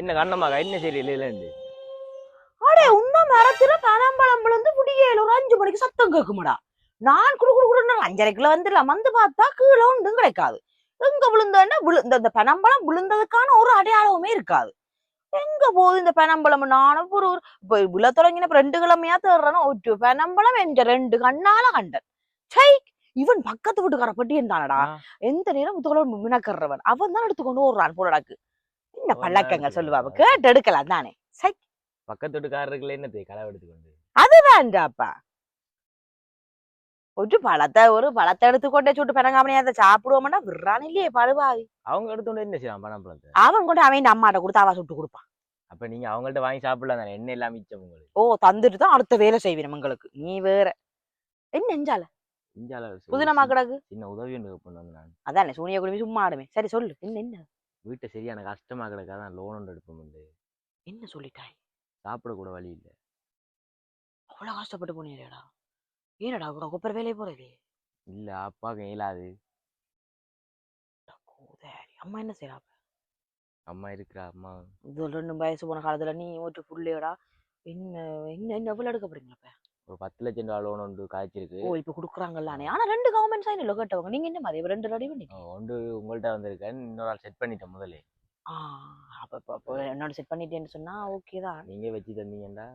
என்ன கண்ணம்மாக்கா என்ன சரியில்லை இல்லைண்டு அடே உண்மை மரத்துல பனம்பழம் விழுந்து முடியல ஒரு அஞ்சு மணிக்கு சத்தம் கேக்குமாடா நான் குடு குடு குடுன்னு அஞ்சரைக்குள்ள வந்துடலாம். வந்து பார்த்தா கீழே ஒன்றும் கிடைக்காது. எங்க விழுந்தேன்னா விழு இந்த பனம்பழம் விழுந்ததுக்கான ஒரு அடையாளமுமே இருக்காது. எங்க போகுது இந்த பனம்பழம்? நானும் ஒரு ஒரு- இப்ப விழ தொடங்கின ரெண்டு கிழமையா தேடுறேன்னு ஒரு பனம்பழம் என்ற ரெண்டு கண்ணால கண்டன். சை இவன் பக்கத்து வீட்டுக்கார பட்டியன் தானடா ஆ. எந்த நேரம் முத்துக்களோட மினக்கறவன்? அவன் தான் எடுத்துக்கொண்டு ஓடுறான் போடடாக்கு என்ன அவன் எடுத்துட்டு சொல்லுவா. கேட்டு எடுக்கலாம் தானே. சை பக்கத்து வீட்டுக்காரருக்குள்ள என்னத்தை களை எடுத்துக்கொண்டு? வேண்டாப்பா ஒரு பழத்தை ஒரு பழத்தை எடுத்துக்கொண்டே சுட்டு பிறங்காமனே அதை சாப்பிடுவோம்னா விடுறான் இல்லையே பழுவாவி. அவங்க எடுத்துட்டு என்ன செய்யலாம் பணப்பழத்தை அவன் கொண்டு அவன் அம்மாட்ட கொடுத்து அவ சுட்டு கொடுப்பான். அப்ப நீங்க அவங்கள்ட்ட வாங்கி சாப்பிடலாம் தானே? எண்ணெய் எல்லாம் மிச்சம் உங்களுக்கு. ஓ தந்துட்டு தான் அடுத்த வேலை செய்வேன் உங்களுக்கு. நீ வேற. என்ன நெஞ்சால? புதினமா சின்ன- கிடக்கு? சின்ன உதவி ஒன்று பண்ண நான். அதானே சூனிய குடும்பி சும்மா ஆடுமே. சரி சொல்லு. என்ன என்ன? வீட்டை சரியான கஷ்டமா கிடக்காதான் லோன் ஒன்று எடுப்போம் வந்து என்ன சொல்லிட்டாய்? சாப்பிட கூட வழி இல்லை. அவ்வளவு கஷ்டப்பட்டு போனீங்களேடா. ஏனடா கூட குப்பர் வேலையை போறது? இல்ல அப்பாவுக்கு இயலாது. அம்மா என்ன செய்யறா அம்மா இருக்கிறா அம்மா. இது ரெண்டு வயசு போன காலத்துல நீ ஓட்டு புள்ளையடா. என்ன என்ன என்ன எவ்வளவு எடுக்க போறீங்களா? ஒரு பத்து லட்சம் ரூபா லோன் ஒன்று காய்ச்சிருக்கு. ஓ இப்ப குடுக்குறாங்கல்லானே ஆனா ரெண்டு கவர்மெண்ட் சைன் இல்ல கேட்டவங்க. நீங்க என்ன மாதிரி ரெண்டு ரெடி பண்ணி ஒன்று உங்கள்கிட்ட வந்திருக்கேன் இன்னொரு ஆள் செட் பண்ணிட்டேன் முதல்ல ஆ அப்ப அப்ப- அப்ப என்னோட செட் பண்ணிட்டேன்னு சொன்னா ஓகே தான். நீங்க வச்சு தந்தீங்கன்னா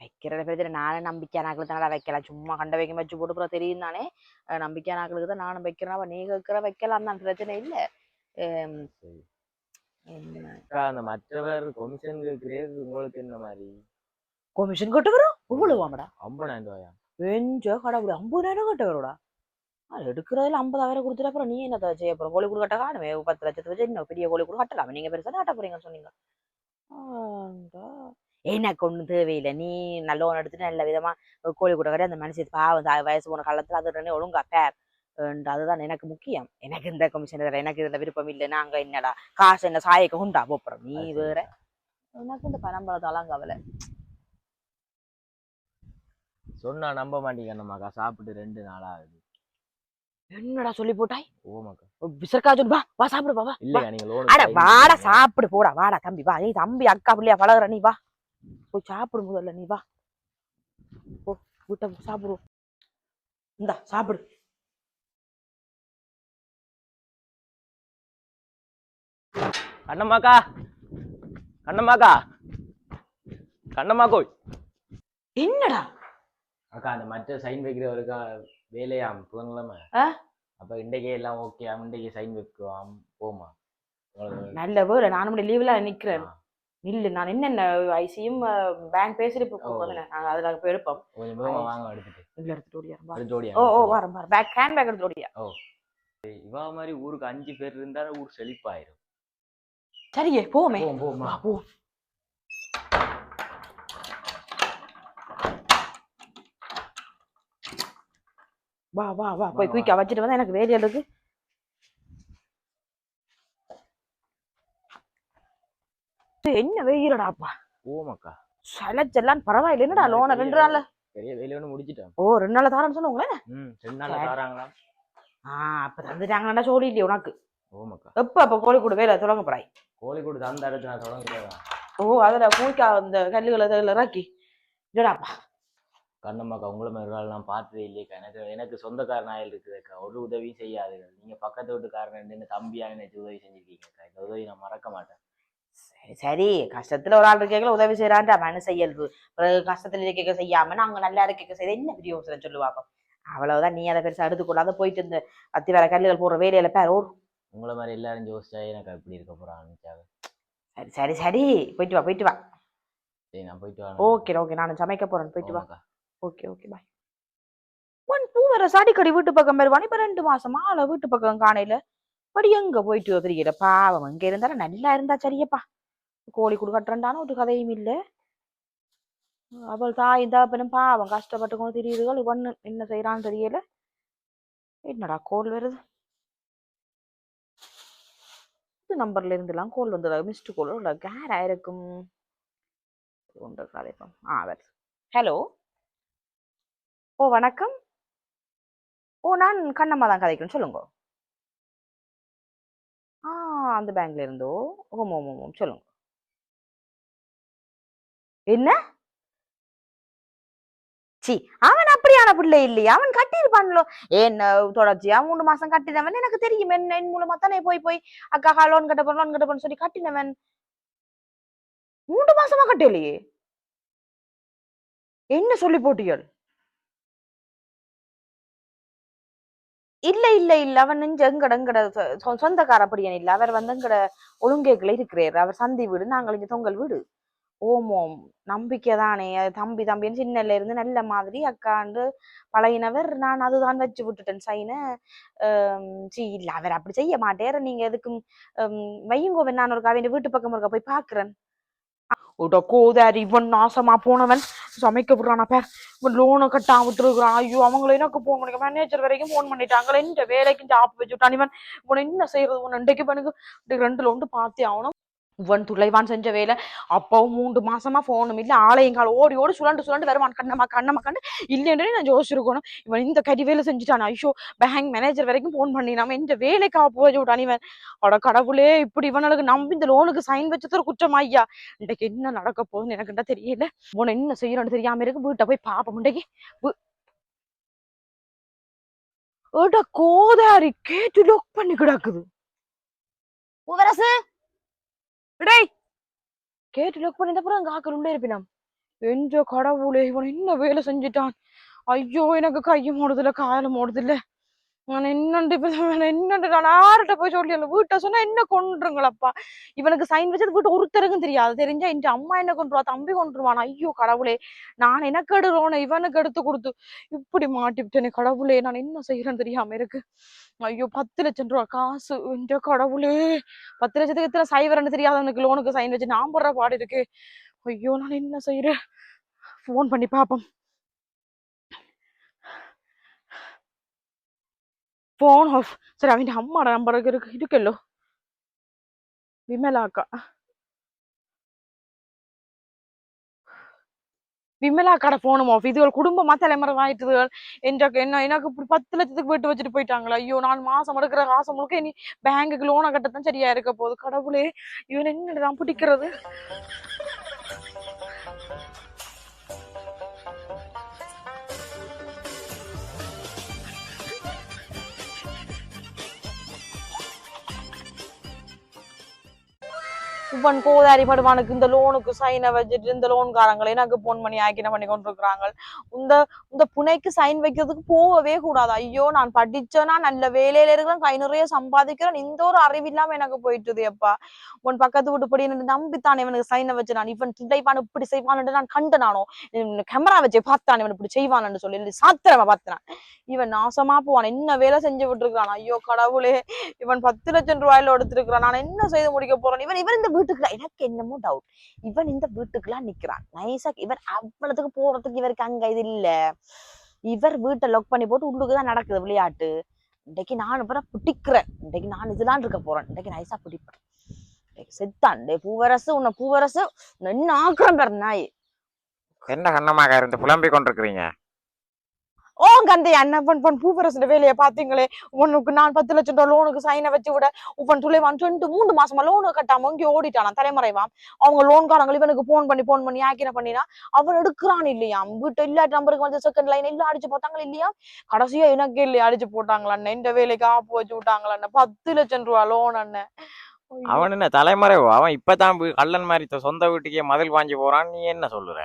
வைக்கிற பிரச்சனை நானே நம்பிக்கை நாக்களுக்கு தானடா வைக்கலாம். சும்மா கண்ட வைக்க வச்சு போட்டு அப்புறம் தெரியும் தானே. நம்பிக்கை நாக்களுக்கு தான் நானும் வைக்கிறேன். அப்ப நீ வைக்கிற வைக்கலாம் தான். பிரச்சனை இல்ல. சரி. அந்த மற்றவர் கொமிஷன் கேட்கிறேன் உங்களுக்கு என்ன மாதிரி? கொமிஷன் கட்டு வரும் இவ்வளவாமடா ஐம்பதாயிரம் ரூபாயா வெஞ்ச கடவுள் ஐம்பதாயிரம் கட்ட வரும்டா அது எடுக்கிறதுல ஐம்பதாயிரம் கொடுத்துட்டு அப்புறம் நீ என்ன செய்ய போற? கோழி கூட கட்ட காணுமே பத்து லட்சத்தை வச்சு என்ன பெரிய கோழி கூட கட்டலாம்? நீங்க பெருசா கட்ட போறீங்கன்னு சொன்னீங்க. எனக்கு ஒண்ணும் தேவையில்லை. நீ நல்ல ஒன்று எடுத்துட்டு நல்ல விதமா கோழி கூட கட்டி அந்த மனுஷன் பாவம் வயசு போன காலத்துல அது ரெண்டு ஒழுங்கா பேர் அதுதான் எனக்கு முக்கியம். எனக்கு இந்த கமிஷன் தர எனக்கு இதுல விருப்பம் இல்லை. நாங்க என்னடா காசு என்ன சாயக்க உண்டா? போப்புறோம் நீ. வேற. எனக்கு இந்த பனம்பழத்தாலாம் கவலை சொன்னா நம்ப மாட்டீங்க அண்ணம்மாக்கா சாப்பிட்டு ரெண்டு நாள் ஆகுது என்னடா சொல்லி போட்டாய்? ஓமாக்கா விசர்க்கா சொல்லு வா வா சாப்பிடு வா இல்லையா நீங்க லோன் அட வாடா சாப்பிடு போடா வாடா தம்பி வா. நீ தம்பி அக்கா பிள்ளையா பழகுற நீ வா. போய் சாப்பிடு முதல்ல நீ வா. போ வீட்டை சாப்பிடுவோம் இந்தா சாப்பிடு. கண்ணம்மாக்கா கண்ணம்மாக்கா கண்ணம்மாக்கோ என்னடா? அக்கா அந்த மற்ற சைன் வைக்கிறவருக்கா வேலையாம் புதன்கிழமை? அப்ப இன்றைக்கே எல்லாம் ஓகே இன்றைக்கு சைன் வைக்குவாம் போமா? நல்ல வேலை நானும் லீவ்ல நிக்கிறேன். ஆ, இல்ல நான் என்னென்ன ஐசியும் பேங்க் பேசிட்டு ஓ. இப்போ நாங்க அதுல போய் எடுப்போம். வாங்க எடுத்துட்டு. இல்ல எடுத்துட்டு ஓடியா ஓ ஓ வரேன் வரேன் பேக் ஹேண்ட் பேக் எடுத்துட்டு ஓடியா? இவா மாதிரி ஊருக்கு அஞ்சு பேர் இருந்தா ஊர் செழிப்பாயிரும். சரியே போமே போமா போ வா வா வா. போய் குயிக்கா வச்சுட்டு வந்தா எனக்கு வேலையா இருக்கு என்ன வெயிலடாப்பா போமாக்கா சலச்செல்லாம் பரவாயில்ல. என்னடா லோனை ரெண்டு நாள்ல? பெரிய வேலையை ஒன்று முடிச்சிட்டேன். ஓ ரெண்டு நாள்ல தாரன்னு சொன்னவங்களே ம் ரெண்டு சரி. தாராங்களா? ஆ அப்ப தந்துட்டாங்கன்னா சொல்லி இல்லையே உனக்கு? ஓமாக்கா எப்ப அப்ப கோழிக்கூட வேலை தொடங்க போறாய்? கோழிக்கூடு தந்த இடத்துல நான் தொடங்குறேன் ஓ அதுல குயிக்கா அந்த கல்லுகளை இறக்கி. இல்லடாப்பா கண்ணம்மாக்கா உங்களை மாதிரி நான் பார்த்ததே இல்லையக்கா எனக்கு எனக்கு சொந்தக்காரன் ஆயில் இருக்குதுக்கா ஒரு உதவியும் செய்யாதுங்க நீங்க பக்கத்து வீட்டுக்காரன் என்ன தம்பியா எனக்கு உதவி செஞ்சிருக்கீங்கக்கா இந்த உதவி நான் மறக்க மாட்டேன். சரி கஷ்டத்துல ஒரு ஆள் இருக்கீங்களா உதவி செய்யறான்டா மனசு இயல்பு பிறகு கஷ்டத்துல இருக்க செய்யாம நாங்க நல்லா இருக்க செய்ய என்ன பெரிய யோசனை சொல்லுவாப்பா அவ்வளவுதான். நீ அதை பெருசா எடுத்துக்கொள்ளாத போயிட்டு இந்த அத்தி வேற கல்லுகள் போடுற வேலையில பேர். ஓ உங்களை மாதிரி எல்லாரும் யோசிச்சா எனக்கு எப்படி இருக்க போறான்னு சரி சரி சரி. போயிட்டு வா போயிட்டு வா. சரி நான் போயிட்டு வரேன். Okay okay. நான் சமைக்க போறேன். போயிட்டு வா. ஆமாக்கா. ஓகே ஓகே பாய் ஒன் பூ வேற சாடிக்கடி வீட்டு பக்கம் வருவான் இப்ப ரெண்டு மாசமா அவளை வீட்டு பக்கம் காணையில. படி எங்க போயிட்டு வந்துருக்கிற பாவம் இங்க இருந்தாலும் நல்லா இருந்தா சரியப்பா. கோழி குடு கட்டுறண்டான ஒரு கதையும் இல்லை. அவள் தாய் தகப்பனும் பாவம் கஷ்டப்பட்டு கொண்டு தெரியுதுகள் ஒன்று என்ன செய்யறான்னு தெரியல. என்னடா கோல் வருது? இது நம்பர்ல இருந்துலாம் கோல் வந்ததாக மிஸ்டு கோல் கேர் ஆயிருக்கும். ஒன்று கதைப்போம் ஆ வருது ஹலோ ஓ வணக்கம். ஓ நான் கண்ணம்மா தான் கதைக்கிறேன். சொல்லுங்க. ஆ அந்த பேங்க்ல இருந்தோ? ஓம் ஓம் ஓம் சொல்லுங்க. என்ன? சி அவன் அப்படியான பிள்ளை இல்லையா. அவன் கட்டியிருப்பான்லோ. என்ன தொடர்ச்சியா மூணு மாசம் கட்டினவன்? எனக்கு தெரியும். என்ன என் மூலமா தானே போய் போய் அக்கா லோன் கட்ட லோன் கட்ட சொல்லி கட்டினவன். மூன்று மாசமா கட்டலையே. என்ன சொல்லி போட்டியல்? இல்ல இல்ல இல்ல. அவன் நெஞ்ச எங்கட எங்கட சொ- சொ- சொந்தக்கார அப்படியன் இல்ல. அவர் வந்து எங்கட ஒழுங்கேக்குல இருக்கிறார். அவர் சந்தி வீடு நாங்கள் இங்க தொங்கல் வீடு. ஓம் ஓம் நம்பிக்கை தானே. அது தம்பி தம்பின்னு சின்னல இருந்து நல்ல மாதிரி அக்காண்டு பழகினவர். நான் அதுதான் வச்சு விட்டுட்டேன் சைன. சி இல்லை அவர் அப்படி செய்ய மாட்டேற நீங்க எதுக்கும் வையுங்கோவன் நான் ஒரு அவன் வீட்டு பக்கம் இருக்க போய் பாக்குறேன் உட கோதாரி இவன் நாசமா போனவன். சமைக்க விடுறான். பேர் லோனை கட்டாம விட்டுருக்குறான். ஐயோ அவங்கள எனக்கு போன் பண்ணிக்க மேனேஜர் வரைக்கும் போன் பண்ணிட்டாங்களே. இந்த வேலைக்கு ஜாப் வச்சு விட்டான். இவன் இவன் என்ன செய்யறது? உன் ரெண்டுக்கு பண்ணுக்கு ரெண்டு லோன் பார்த்தே ஆகணும். இவன் துளைவான் செஞ்ச வேலை. அப்பவும் மூன்று மாசமா போனும் இல்ல ஆலயம் கால ஓடி ஓடி சுழண்டு சுழண்டு வருவான். கண்ணம்மா கண்ணம்மா கண்டு இல்லைன்றே நான் யோசிச்சிருக்கணும். இவன் இந்த கறி வேலை செஞ்சுட்டான்? ஐயோ பேங்க் மேனேஜர் வரைக்கும் போன் பண்ணி நம்ம இந்த வேலைக்காக போய் விட்டான் இவன். அட கடவுளே இப்படி இவனுக்கு நம்பி இந்த லோனுக்கு சைன் வச்சது ஒரு குற்றம் ஐயா. இன்றைக்கு என்ன நடக்க போகுதுன்னு எனக்குண்டா தெரியல. உன என்ன செய்யணும்னு தெரியாம இருக்கு. வீட்டை போய் பாப்போம். இன்றைக்கு கோதாரி கேட்டு லாக் பண்ணி கிடக்குது. பூவரசு டேய்! கேட்டு லாக் பண்ணி அப்புறம் காக்கல் உள்ளே இருப்பினாம் என்ற கடவுளே இவன் என்ன வேலை செஞ்சிட்டான்? ஐயோ எனக்கு கையும் ஓடுதில்ல காலும் ஓடுதில்லை நான் என்னண்டு இப்ப நான் என்னண்டு நான் யார்கிட்ட போய் சொல்லி வீட்டை சொன்னா என்ன கொன்றுங்களப்பா? இவனுக்கு சைன் வச்சது வீட்டு ஒருத்தருக்கும் தெரியாது. தெரிஞ்சா இந்த அம்மா என்ன கொண்டுருவா தம்பி கொண்டுருவான் ஐயோ கடவுளே. நான் எனக்கு எடுறோன இவனுக்கு எடுத்து கொடுத்து. இப்படி மாட்டிவிட்டேனே கடவுளே. நான் என்ன செய்யறேன்னு தெரியாம இருக்கு. ஐயோ பத்து லட்சம் ரூபா காசு. இந்த கடவுளே. பத்து லட்சத்துக்கு எத்தனை சைவரன்னு தெரியாதவனுக்கு லோனுக்கு சைன் வச்சு நான் போடுற பாடு இருக்கு. ஐயோ நான் என்ன செய்யறேன்? ஃபோன் பண்ணி பார்ப்போம். ஃபோன் ஆஃப் சரி அவன் அம்மாட நம்பருக்கு இருக்கு இருக்கല്ലോ விமலா அக்கா விமலா அக்காட போனும் ஆஃப் இது குடும்பமா தலைமுறை எனக்கு என்ன எனக்கு இப்படி பத்து லட்சத்துக்கு வீட்டு வச்சுட்டு போயிட்டாங்களா. ஐயோ நான் மாசம் எடுக்கிற காசு முழுக்க இனி பேங்குக்கு லோனை கட்டத்தான் சரியா இருக்க போகுது. கடவுளே இவன் என்னதான் பிடிக்கிறது? இவன் கோதாரி படுவானுக்கு இந்த லோனுக்கு சைனை வச்சுட்டு இந்த லோன்காரங்களை எனக்கு போன் பண்ணி ஆக்கின பண்ணி கொண்டிருக்கிறாங்க. இந்த இந்த புனைக்கு சைன் வைக்கிறதுக்கு போகவே கூடாது. ஐயோ நான் படிச்சேனா நல்ல வேலையில இருக்கிறேன் கை நிறைய சம்பாதிக்கிறேன் இந்த ஒரு அறிவு இல்லாம எனக்கு போயிட்டுது அப்பா. உன் பக்கத்து வீட்டு படி நம்பித்தான் இவனுக்கு சைனை வச்சு நான் இவன் துடைப்பான் இப்படி செய்வான்னு நான் கண்டு நானும் கேமரா வச்சு பார்த்தான் இவன் இப்படி செய்வான்னு சொல்லி சாத்திரமா பார்த்தான். இவன் நாசமா போவான் என்ன வேலை செஞ்சு விட்டுருக்கான் ஐயோ கடவுளே இவன் பத்து லட்சம் ரூபாயில எடுத்திருக்கிறான் நான் என்ன செய்து முடிக்க போறேன்? இவன் இவன் இந்த வீட்டுக்குலாம் எனக்கு என்னமோ டவுட் இவன் இந்த வீட்டுக்குலாம் நிக்கிறான். நைசா இவன் அவ்வளவுக்கு போறதுக்கு இவருக்கு அங்க இது இல்ல. இவர் வீட்டை லொக் பண்ணி போட்டு உள்ளுக்குதான் நடக்குது விளையாட்டு. இன்னைக்கு நான் பிற பிடிக்கிறேன். இன்னைக்கு நான் இதெல்லாம் இருக்க போறேன் இன்னைக்கு நைஸா பிடிப்பேன். செத்தான். டே பூவரசு உன்னை பூவரசு என்ன ஆக்குறேன் பாரு நாய். என்ன கண்ணமாக இருந்து புலம்பிக் கொண்டிருக்கிறீங்க? ஓ கந்தை அண்ணன் பண் பண் பூவரசு வேலையை பாத்தீங்களே உனக்கு நான் பத்து லட்சம் ரூபாய் லோனுக்கு சைனை வச்சு விட உன் துளைவான் ரெண்டு மூணு மாசமா லோனு கட்டாம இங்கே ஓடிட்டானா தலைமறைவான் அவங்க லோன்காரங்க இவனுக்கு போன் பண்ணி போன் பண்ணி ஆக்கின பண்ணினா அவன் எடுக்கிறான் இல்லையா? வீட்டு எல்லா நம்பருக்கு வந்து செகண்ட் லைன் எல்லாம் அடிச்சு போட்டாங்களா இல்லையா? கடைசியா எனக்கு இல்லையா அடிச்சு போட்டாங்களா அண்ணன்? இந்த வேலைக்கு ஆப்பு வச்சு விட்டாங்களா அண்ணன்? பத்து லட்சம் ரூபாய் லோன் அண்ணன். அவன் என்ன தலைமறைவு? அவன் இப்பதான் கள்ளன் மாதிரி சொந்த வீட்டுக்கே மதில் பாஞ்சு போறான். நீ என்ன சொல்லுற?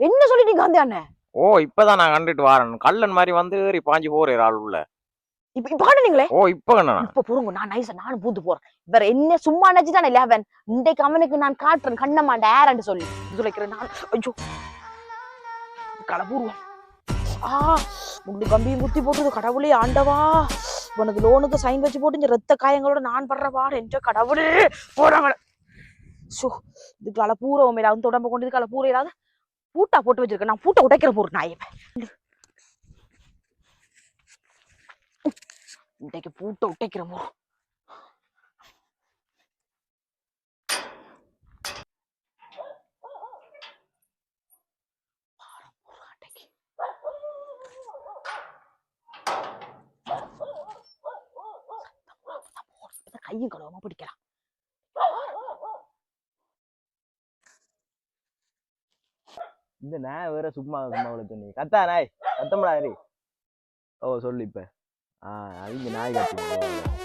என்ன சொல்லிட்டீங்க காந்தி அண்ணன்? ஓ இப்பதான் நான் கண்டுட்டு வாரேன். கள்ளன் மாதிரி வந்து ஏறி பாஞ்சு போறேன் ஆள் உள்ள. இப்ப இப்ப காணுனீங்களே ஓ இப்ப என்ன இப்ப பொறுங்க நான் நைஸா நானும் பூத்து போறேன். வேற என்ன சும்மா நினைச்சுதான் லெவன் இன்றைக்கு அவனுக்கு நான் காட்டுறேன் கண்ணம்மா டேரண்ட் சொல்லி. சொல்லிக்கிறேன் நான் ஐயோ. களபூர்வம் ஆ முள்ளு கம்பியும் குத்தி போட்டது கடவுளே ஆண்டவா. உனக்கு லோனுக்கு சைன் வச்சு போட்டு இந்த ரத்த காயங்களோட நான் படுற பாடு என்ற கடவுளே. போறாங்க ஷோ இது களப்பூரம் ஏதாவது உடம்ப கொண்டு களப்பூரம் ஏதாவது பூட்டா போட்டு வச்சிருக்கேன். நான் பூட்டை உடைக்கிற பொருள் நான் இன்றைக்கு பூட்டை உடைக்கிற பொருள். கையும் கழுவாம பிடிக்கலாம் இந்த நாய் வேற சும்மா சும்மா வளர்த்து நீ. கத்தா நாய் கத்தமடா ஓ சொல்லு இப்ப. ஆ அவங்க நாய் கத்து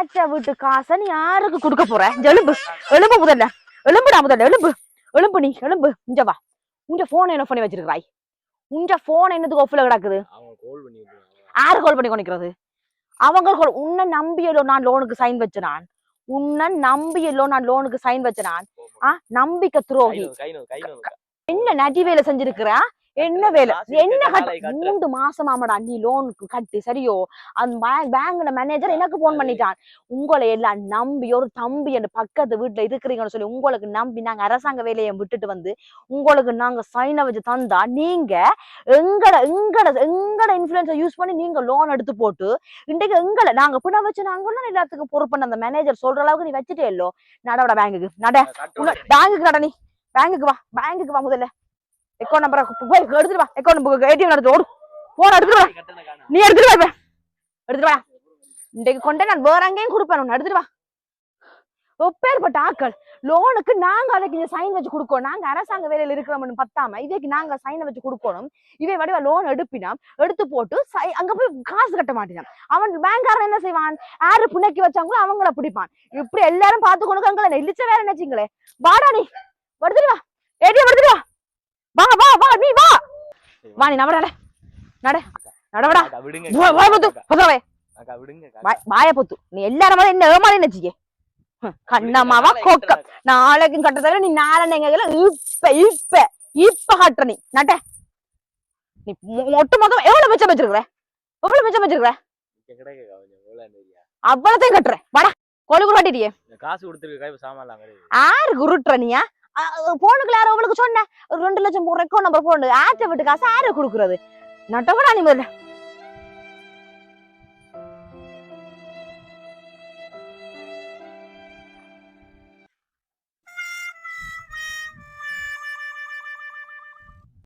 ஆச்சா வீட்டு காசை நீ யாருக்கு கொடுக்க போற? எலும்பு எலும்பு முதல்ல. எலும்புடா முதல்ல. எலும்பு எலும்பு நீ. எலும்பு இங்க வா. உங்க போன் என்ன பண்ணி வச்சிருக்காய் உங்க போன் என்னதுக்கு ஒஃப்ல கிடக்குது? கோல் யாரு கால் பண்ணி கொண்டிக்கிறது அவங்க call- உன்னை நம்பியலோ நான் லோனுக்கு சைன் வச்ச நான் உன்னை நம்பியலோ நான் லோனுக்கு சைன் வச்ச நான் ஆ? நம்பிக்கை துரோகி. என்ன நடி வேலை செஞ்சிருக்கிற? என்ன வேலை? என்ன கட்ட. மூன்று மாசமாமடா நீ லோனுக்கு கட்டு சரியோ? அந்த பேங்க்ல மேனேஜர் எனக்கு போன் பண்ணிட்டான். உங்களை எல்லாம் நம்பி ஒரு தம்பி என் பக்கத்து வீட்டுல இருக்கிறீங்கன்னு சொல்லி உங்களுக்கு நம்பி நாங்க அரசாங்க வேலையை விட்டுட்டு வந்து உங்களுக்கு நாங்க சைனை வச்சு தந்தா நீங்க எங்கட எங்கட எங்கட இன்ஃபுளுன்ஸை யூஸ் பண்ணி நீங்க லோன் எடுத்து போட்டு இன்றைக்கு எங்களை நாங்க பின்ன வச்சு நாங்களும் எல்லாத்துக்கும் பொறுப்பு அந்த மேனேஜர் சொல்ற அளவுக்கு நீ வச்சுட்டே இல்லோ. நடவட பேங்குக்கு நட. பேங்குக்கு நட நீ. பேங்குக்கு வா. பேங்குக்கு வா முதல்ல. அக்கௌண்ட் நம்பர் போய் எடுத்துட்டு வா. அக்கௌண்ட் ஏடிஎம் எடுத்து ஓடு. போன் எடுத்துட்டு வா. நீ எடுத்துட்டு வா. எடுத்துட்டு வா. இன்றைக்கு கொண்டே நான் வேற எங்கேயும் கொடுப்பேன் உன்னை. எடுத்துட்டு வா. ஒப்பேற்பட்ட ஆக்கள் லோனுக்கு நாங்க அதுக்கு இந்த சைன் வச்சு கொடுக்கணும். நாங்க அரசாங்க வேலையில இருக்கிறோம்னு பத்தாம. இவைக்கு நாங்க சைன் வச்சு கொடுக்கணும். இவை வடிவ லோன் எடுப்பினாம் எடுத்து போட்டு அங்க போய் காசு கட்ட மாட்டேன் அவன் பேங்க்காரன் என்ன செய்வான்? யாரு புண்ணக்கி வச்சாங்களோ அவங்கள பிடிப்பான். இப்படி எல்லாரும் பார்த்து கொண்டு அங்கே நெல்லிச்ச வேற நினைச்சிங்களே வாடா நீ. எடுத்துட்டு வா ஏடிஎம் எடுத்துட்டு வா வா வா வா நீ வா வா நீ நட நட நட. நடவடா. பொத்து. பொத்தவே வாய்- பொத்து. நீ எல்லாரும் மாதிரி என்ன ஏமாறி நினைச்சிக்க கண்ணம்மாவா கொக்க. நாளைக்கும் கட்ட தவிர நீ நாளன்னைங்க இப்ப இப்ப இப்ப கட்டுற நீ. நட்ட நீ மொட்டு மொத்தம் எவ்வளவு மிச்சம் வச்சிருக்கிற? எவ்வளவு மிச்சம் வச்சிருக்கிற? கிடைக்க கொஞ்சம் எவ்வளவு தெரியா? அவ்வளவுத்தையும் கட்டுற. வாடா. கொழுகு கட்டிட்டியே இந்த காசு கொடுத்துருக்க கை சாமான்லாம் கிடையாது. யாருக்கு உருட்டுற நீயா? போனுக்கு யாரோ அவளுக்கு சொன்ன. ஒரு ரெண்டு லட்சம் ரெக்கோ நம்பர் போன் ஆட்ட விட்டு காசு யாரு கொடுக்குறது? நட்டவடா நீ